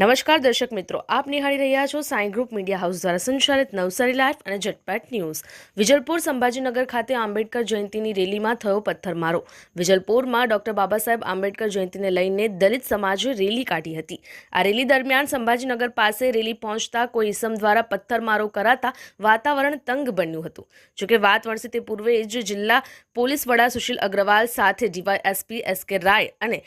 નમસ્કાર દર્શક મિત્રો, આપ નિહાળી રહ્યા છો સાઈ ગ્રુપ મીડિયા હાઉસ દ્વારા સંચાલિત નવસારી લાઈફ અને ઝટપટ ન્યૂઝ. વિજલપુર સંભાજીનગર ખાતે આંબેડકર જયંતિની રેલીમાં થયો પથ્થરમારો. વિજલપુરમાં ડોક્ટર બાબા સાહેબ આંબેડકર જયંતિને લઈને દલિત સમાજે રેલી કાઢી હતી. આ રેલી દરમિયાન સંભાજીનગર પાસે રેલી પહોંચતા કોઈ ઇસમ દ્વારા પથ્થરમારો કરાતા વાતાવરણ તંગ બન્યું હતું. જોકે વાત વણસે તે પૂર્વે જ જિલ્લા પોલીસ વડા સુશીલ અગ્રવાલ સાથે ડીવાયએસપી એસ કે રાય અને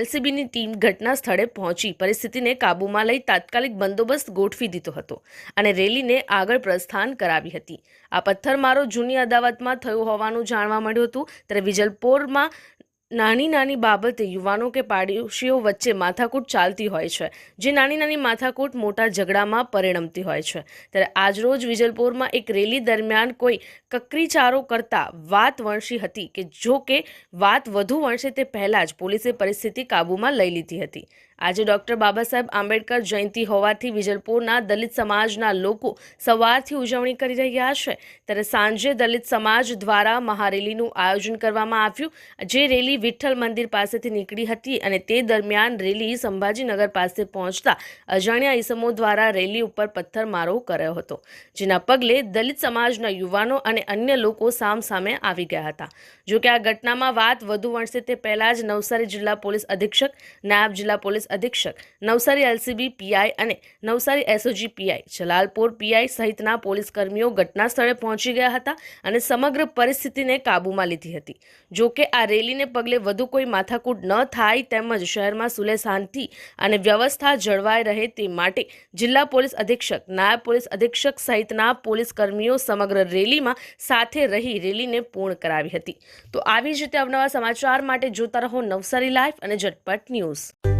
એલસીબીની ટીમ ઘટના સ્થળે પહોંચી. પરિસ્થિતિને કાબૂમાં લઈ તાત્કાલિક બંદોબસ્ત ગોઠવી દીધો હતો અને રેલીને આગળ પ્રસ્થાન કરાવી હતી. આ પથ્થરમારો જૂની અદાવતમાં થયો હોવાનું જાણવા મળ્યું હતું. ત્યારે વિજલપોરમાં નાની નાની બાબતે યુવાનો કે પાડોશીઓ વચ્ચે માથાકૂટ ચાલતી હોય છે, જે નાની નાની માથાકૂટ મોટા ઝઘડામાં પરિણમતી હોય છે. ત્યારે આજરોજ વિજલપોરમાં એક રેલી દરમિયાન કોઈ કકરીચારો કરતા વાત વણસી હતી કે જો કે વાત વધુ વણસે તે પહેલાં જ પોલીસે પરિસ્થિતિ કાબૂમાં લઈ લીધી હતી. આજે ડૉક્ટર બાબા સાહેબ આંબેડકર જયંતિ હોવાથી વિજલપુરના દલિત સમાજના લોકો સવારથી ઉજવણી કરી રહ્યા છે. ત્યારે સાંજે દલિત સમાજ દ્વારા મહારેલીનું આયોજન કરવામાં આવ્યું. જે રેલી વિઠ્ઠલ મંદિર પાસેથી નીકળી હતી અને તે દરમિયાન રેલી સંભાજીનગર પાસે પહોંચતા અજાણ્યા ઈસમો દ્વારા રેલી ઉપર પથ્થરમારો કર્યો હતો, જેના પગલે દલિત સમાજના યુવાનો અને અન્ય લોકો સામસામે આવી ગયા હતા. જોકે આ ઘટનામાં વાત વધુ વણસે તે પહેલાં જ નવસારી જિલ્લા પોલીસ અધિક્ષક, નાયબ જિલ્લા પોલીસ અધિક્ષક, નવસારી એલસીબી પીઆઈ અને Navsari SOG PI. Jalalpor PI સહિતના પોલીસ કર્મીઓ ઘટના સ્થળે પહોંચી ગયા હતા અને સમગ્ર પરિસ્થિતિને કાબૂમાં લીધી હતી. જો કે આ રેલીને પગલે વધુ કોઈ માથાકૂટ ન થાય તેમજ શહેરમાં સુલે શાંતિ અને વ્યવસ્થા જળવાઈ રહે તે માટે જિલ્લા પોલીસ અધિક્ષક, નાયબ પોલીસ અધિક્ષક સહિતના પોલીસ કર્મીઓ સમગ્ર રેલીમાં સાથે રહી રેલીને પૂર્ણ કરાવી હતી. તો આવી જ રીતે અવનવા સમાચાર માટે જોતા રહો નવસારી લાઈફ અને ઝટપટ ન્યૂઝ.